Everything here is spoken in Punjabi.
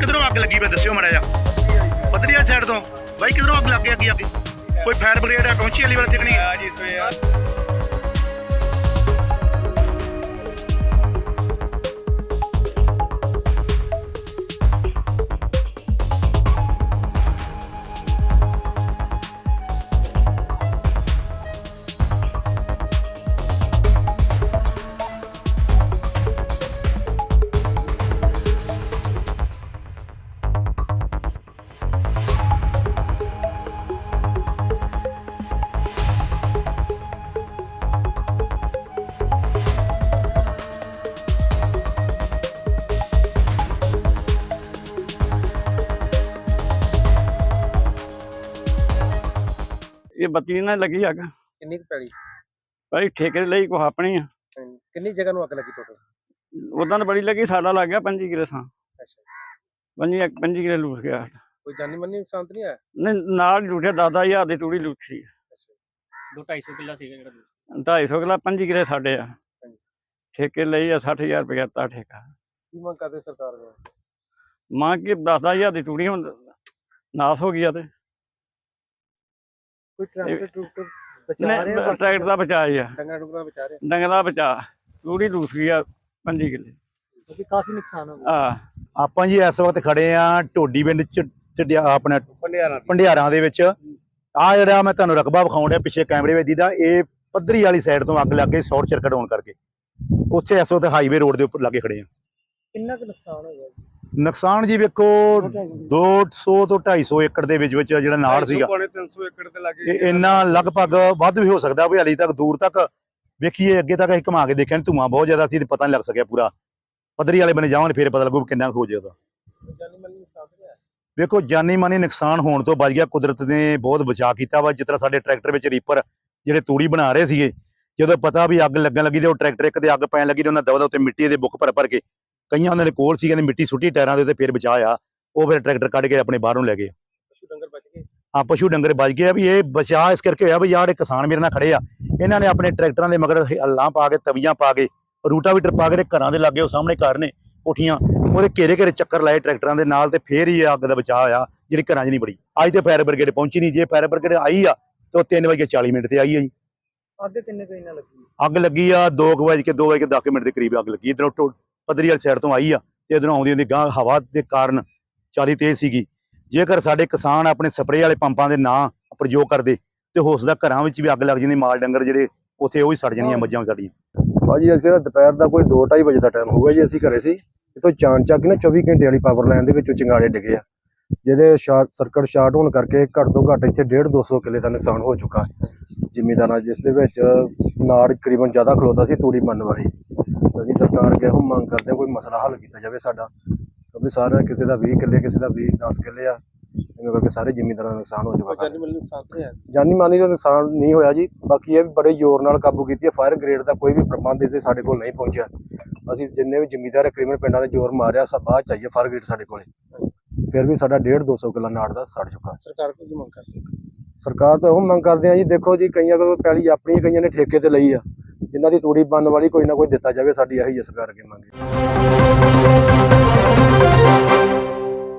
ਕਿਧਰੋਂ ਅੱਗ ਲੱਗੀ ਵੇ ਦੱਸਿਓ ਮਾੜਾ ਜਿਹਾ। ਪਤਰੀਆ ਸਾਈਡ ਤੋਂ। ਬਾਈ ਕਿਧਰੋਂ ਅੱਗ ਲੱਗ ਗਈ ਅੱਗੇ ਕੋਈ ਫਾਇਰ ਬ੍ਰਿਗੇਡ ਆ ਪਹੁੰਚੀ ਵਾਲੀ ਵਾਲਾ ਟਿਕਣੀ ਆ ਜੀ ਇਹ ਬੱਤੀ ਨਾਲ ਲੱਗੀ ਅੱਗ। ਕਿੰਨੀ ਕੁ ਪੈਲੀ? ਭਾਈ ਠੇਕੇ ਲਈ ਕੋ ਆਪਣੀ ਆ। ਹਾਂਜੀ। ਕਿੰਨੀ ਜਗ੍ਹਾ ਨੂੰ ਅੱਗ ਲੱਗੀ ਟੋਟਲ ਉਦਾਂ ਤਾਂ ਬੜੀ ਲੱਗੀ ਸਾਡਾ ਲੱਗ ਗਿਆ 5 ਕਿਲੇ ਅੱਛਾ। ਪੰਜੀ 5 ਕਿਲੇ ਲੂਟ ਗਿਆ। ਕੋਈ ਜਾਨੀ ਮੰਨੀ ਨੁਕਸਾਨ ਤਾਂ ਨਹੀਂ ਆਇਆ ਨਹੀਂ ਨਾਲ ਲੂਟਿਆ ਦਾਦਾ ਹਜ਼ਾਰ ਦੀ ਤੂੜੀ ਲੂਟ ਸੀ। ਦੋ 250 ਕਿੱਲਾ ਸੀਗਾ ਜਿਹੜਾ 250 ਕਿਲਾ 5 ਕਿਲੇ ਸਾਡੇ ਆ। ਠੇਕੇ ਲਈ ਆ 60000 ਰੁਪਏ ਤਾ ਠੇਕਾ। ਕੀ ਮੰਗ ਕਰਦੇ ਸਰਕਾਰ ਨੂੰ ਮਾਂ ਕਿ 10000 ਦੀ ਤੂੜੀ ਹੁਣ ਨਾਸ ਹੋ ਗਈ ਆ ਤੇ। ਕੋਈ ਟਰੈਕਟਰ ਟਰੂਕਟਰ ਨਹੀਂ ਟਰੈਕਟਰ ਦਾ ਬਚਾ ਆ। ਰਹੇ? ਡੰਗਰ ਦਾ ਬਚਾ। ਤੂੜੀ ਗਈ ਆ 5 ਕਿਲੇ। ਕਿਉਂਕਿ ਕਾਫੀ ਨੁਕਸਾਨ ਹੋ ਗਿਆ। ਆ ਆਪਾਂ ਜੀ ਇਸ ਵਕਤ ਖੜੇ ਆ ਢੋਡੀ ਪਿੰਡ ਚ ਢਡਿਆ ਆਪਣਾ ਭੰਡਿਆਰਾਂ ਦੇ। ਵਿੱਚ। ਆ ਜਿਹੜਾ ਮੈਂ ਤੁਹਾਨੂੰ ਰਕਬਾ ਵਿਖਾਉਣ ਡਿਆ ਪਿੱਛੇ ਕੈਮਰੇ ਵਿੱਚ ਦੀਦਾ ਇਹ ਪੱਧਰੀ ਵਾਲੀ ਸਾਈਡ ਤੋਂ ਅੱਗ ਲੱਗ ਗਈ ਸ਼ਾਰਟ ਸਰਕਟ ਹੋਣ ਕਰਕੇ। ਉੱਥੇ ਇਸ ਵਕਤ ਹਾਈਵੇ ਰੋਡ ਦੇ ਉੱਪਰ ਲੱਗੇ ਖੜੇ ਆ। ਕਿੰਨਾ ਕੁ ਨੁਕਸਾਨ ਹੋ ਗਿਆ ਨੁਕਸਾਨ ਜੀ ਵੇਖੋ 200 ਤੋਂ 250 ਏਕੜ ਦੇ ਵਿੱਚ ਵਿੱਚ ਜਿਹੜਾ ਨਾੜ ਸੀਗਾ। ਪੌਣੇ 300 ਏਕੜ ਤੇ ਲੱਗੇ ਇਹ ਇੰਨਾ ਲਗਭਗ ਵੱਧ ਵੀ ਹੋ ਸਕਦਾ ਵੀ ਹਾਲੀ ਤੱਕ ਦੂਰ ਤੱਕ ਵੇਖੀਏ ਅੱਗੇ ਤੱਕ ਅਸੀਂ ਘੁਮਾ ਕੇ ਦੇਖਿਆ ਧੂੰਆਂ ਬਹੁਤ ਜ਼ਿਆਦਾ ਸੀ ਤੇ ਪਤਾ ਨਹੀਂ ਲੱਗ ਸਕਿਆ ਪੂਰਾ। ਪੱਧਰੀ ਵਾਲੇ ਬੰਨੇ ਜਾਵਾਂਗੇ ਫਿਰ ਪਤਾ ਲੱਗੂ ਕਿੰਨਾ ਹੋ ਜਾਏਗਾ। ਵੇਖੋ ਜਾਨੀ ਮਾਨੀ ਨੁਕਸਾਨ ਹੋਣ ਤੋਂ ਬਚ ਗਿਆ ਕੁਦਰਤ ਨੇ ਬਹੁਤ ਬਚਾ ਕੀਤਾ ਵਾ ਜਿਸ ਤਰ੍ਹਾਂ ਸਾਡੇ ਟਰੈਕਟਰ ਵਿੱਚ ਰੀਪਰ ਜਿਹੜੇ ਤੂੜੀ ਬਣਾ ਰਹੇ ਸੀਗੇ ਜਦੋਂ ਪਤਾ ਵੀ ਅੱਗ ਲੱਗਣ ਲੱਗੀ ਤੇ ਉਹ ਟਰੈਕਟਰ ਇੱਕ ਤੇ ਅੱਗ ਪੈਣ ਲੱਗੀ ਤੇ ਉਹਨਾਂ ਦਵਾ ਦਾ ਉੱਤੇ ਮਿੱਟੀ ਦੇ ਬੁੱਕ ਭਰ ਭਰ ਕੇ ਕਈਆਂ ਉਹਨਾਂ ਦੇ ਕੋਲ ਸੀ ਕਹਿੰਦੇ ਮਿੱਟੀ ਸੁੱਟੀ ਟਾਇਰਾਂ ਦੇ ਉੱਤੇ ਫਿਰ ਬਚਾਇਆ। ਉਹ ਫਿਰ ਟਰੈਕਟਰ ਕੱਢ ਕੇ ਆਪਣੇ ਬਾਹਰੋਂ ਲੈ ਗਏ। ਪਸ਼ੂ ਡੰਗਰ ਬਚ ਗਏ? ਆ ਪਸ਼ੂ ਡੰਗਰ ਬਚ ਗਏ ਆ ਵੀ ਇਹ ਬਚਾ ਇਸ ਕਰਕੇ ਹੋਇਆ ਵੀ ਜਿਹੜੇ ਕਿਸਾਨ ਮੇਰੇ ਨਾਲ ਖੜੇ ਆ। ਇਹਨਾਂ ਨੇ ਆਪਣੇ ਟਰੈਕਟਰਾਂ ਦੇ ਮਗਰ ਹੱਲਾਂ ਪਾ ਕੇ ਤਵੀਆਂ ਪਾ ਕੇ ਰੂਟਾਵੀਟਰ ਪਾ ਕੇ ਤੇ ਘਰਾਂ ਦੇ ਲਾਗੇ ਉਹ ਸਾਹਮਣੇ ਘਰ ਨੇ ਕੋਠੀਆਂ। ਉਹਦੇ ਘੇਰੇ ਘੇਰੇ ਚੱਕਰ ਲਾਏ ਟਰੈਕਟਰਾਂ ਦੇ ਨਾਲ ਤੇ ਫੇਰ ਹੀ ਇਹ ਅੱਗ ਦਾ ਬਚਾਅ ਹੋਇਆ ਜਿਹੜੀ ਘਰਾਂ 'ਚ ਨਹੀਂ ਬੜੀ। ਅੱਜ ਤੇ ਫਾਇਰ ਬ੍ਰਿਗੇਡ ਪਹੁੰਚੀ ਨਹੀਂ। ਜੇ ਫਾਇਰ ਬ੍ਰਿਗੇਡ ਆਈ ਆ ਤਾਂ 3 ਵਜੇ 40 ਮਿੰਟ ਤੇ ਆਈ ਆ ਜੀ। ਅੱਗ ਕਿੰਨੇ ਨਾ ਲੱਗੀ? ਅੱਗ ਲੱਗੀ ਆ 2 ਵਜੇ ਕੇ 2 ਵਜੇ ਕੇ 10 ਮਿੰਟ ਦੇ ਕਰੀਬ ਅੱਗ ਲੱਗੀ। ਇਧਰੋਂ ਪਦਰੀ ਵਾਲੀ ਸਾਈਡ ਤੋਂ ਆਈ ਆ ਤੇ ਇਧਰੋਂ ਆਉਂਦੀ ਹੁੰਦੀ ਗਾਂ ਹਵਾ ਦੇ ਕਾਰਨ ਚਾਲੀ ਤੇਜ਼ ਸੀਗੀ। ਜੇਕਰ ਸਾਡੇ ਕਿਸਾਨ ਆਪਣੇ ਸਪਰੇਅ ਵਾਲੇ ਪੰਪਾਂ ਦੇ ਨਾਂ ਪ੍ਰਯੋਗ ਕਰਦੇ ਤੇ ਹੋ ਸਕਦਾ ਘਰਾਂ ਵਿੱਚ ਵੀ ਅੱਗ ਲੱਗ ਜਾਂਦੀ ਮਾਲ ਡੰਗਰ ਜਿਹੜੇ ਉੱਥੇ ਉਹ ਹੀ ਸੜ ਜਾਣੀਆਂ ਮੱਝਾਂ ਸਾਡੀਆਂ। ਭਾਜੀ ਅਸੀਂ ਨਾ ਦੁਪਹਿਰ ਦਾ ਕੋਈ 2:30 ਵਜੇ ਦਾ ਟਾਈਮ ਹੋਊਗਾ ਜੀ ਅਸੀਂ ਘਰੇ ਸੀ। ਇਤੋਂ ਚਾਨ ਚੱਕ ਨਾ 24 ਘੰਟੇ ਵਾਲੀ ਪਾਵਰ ਲਾਈਨ ਦੇ ਵਿੱਚੋਂ ਚਿੰਗਾੜੇ ਡਿੱਗੇ ਆ। ਜਿਹਦੇ ਸ਼ਾਰਟ ਸਰਕਟ ਸ਼ਾਰਟ ਹੋਣ ਕਰਕੇ ਘੱਟ ਤੋਂ ਘੱਟ ਇੱਥੇ 1.5 200 ਕਿੱਲੇ ਦਾ ਨੁਕਸਾਨ ਹੋ ਚੁੱਕਾ। ਹੈ ਜ਼ਿਮੀਦਾਰਾਂ ਜਿਸ ਦੇ ਵਿੱਚ ਨਾੜ ਤਕਰੀਬਨ ਜ਼ਿਆਦਾ ਖਲੋਤਾ ਸੀ ਤੂੜੀ ਮੰਨ ਵਾਲੀ। ਅਸੀਂ ਸਰਕਾਰ ਅੱਗੇ ਉਹ ਮੰਗ ਕਰਦੇ ਹਾਂ ਕੋਈ ਮਸਲਾ ਹੱਲ ਕੀਤਾ ਜਾਵੇ ਸਾਡਾ ਕਿਉਂਕਿ ਸਾਰੇ ਕਿਸੇ ਦਾ 20 ਕਿੱਲੇ ਕਿਸੇ ਦਾ 20 10 ਕਿੱਲੇ ਆ ਇਹਨਾਂ ਕਰਕੇ ਸਾਰੇ ਜ਼ਿਮੀਦਾਰਾਂ ਦਾ ਨੁਕਸਾਨ ਹੋ ਚੁੱਕਾ ਜਾਨੀ ਮੰਨੀ ਨੁਕਸਾਨ ਤਾਂ ਆਇਆ ਜਾਨੀ ਮਾਨੀ ਦਾ ਨੁਕਸਾਨ ਨਹੀਂ ਹੋਇਆ ਜੀ ਬਾਕੀ ਇਹ ਵੀ ਬੜੇ ਜ਼ੋਰ ਨਾਲ ਕਾਬੂ ਕੀਤੀ ਹੈ ਫਾਇਰ ਗ੍ਰੇਡ ਦਾ ਕੋਈ ਵੀ ਪ੍ਰਬੰਧ ਇਸੇ ਸਾਡੇ ਕੋਲ ਨਹੀਂ ਪਹੁੰਚਿਆ। ਅਸੀਂ ਜਿੰਨੇ ਵੀ ਜ਼ਿਮੀਦਾਰ ਕ੍ਰਿਮੀਨਲ ਪਿੰਡਾਂ ਦੇ ਜ਼ੋਰ ਮਾਰਿਆ ਸਭ ਬਾਅਦ ਚਾਹੀਏ ਫਾਇਰ ਗ੍ਰੇਡ ਸਾਡੇ ਕੋਲੇ। ਫਿਰ ਵੀ ਸਾਡਾ 1.5 200 ਕਿੱਲਾ ਨਾੜ ਦਾ ਸੜ ਚੁੱਕਾ। ਸਰਕਾਰ ਕੋਲ ਮੰਗ ਕਰਦੇ? ਸਰਕਾਰ ਤੋਂ ਉਹ ਮੰਗ ਕਰਦੇ ਆ ਜੀ ਦੇਖੋ ਜੀ ਕਈਆਂ ਕੋਲ ਪੈਲੀ ਆਪਣੀ ਹੈ, ਕਈਆਂ ਨੇ ਠੇਕੇ ਤੇ ਲਈ ਆ। ਜਿਨ੍ਹਾਂ ਦੀ ਤੂੜੀ ਬਣਨ ਵਾਲੀ ਕੋਈ ਨਾ ਕੋਈ ਦਿੱਤਾ ਜਾਵੇ, ਸਾਡੀ ਇਹੀ ਹੈ ਸਰਕਾਰ ਅੱਗੇ ਮੰਗ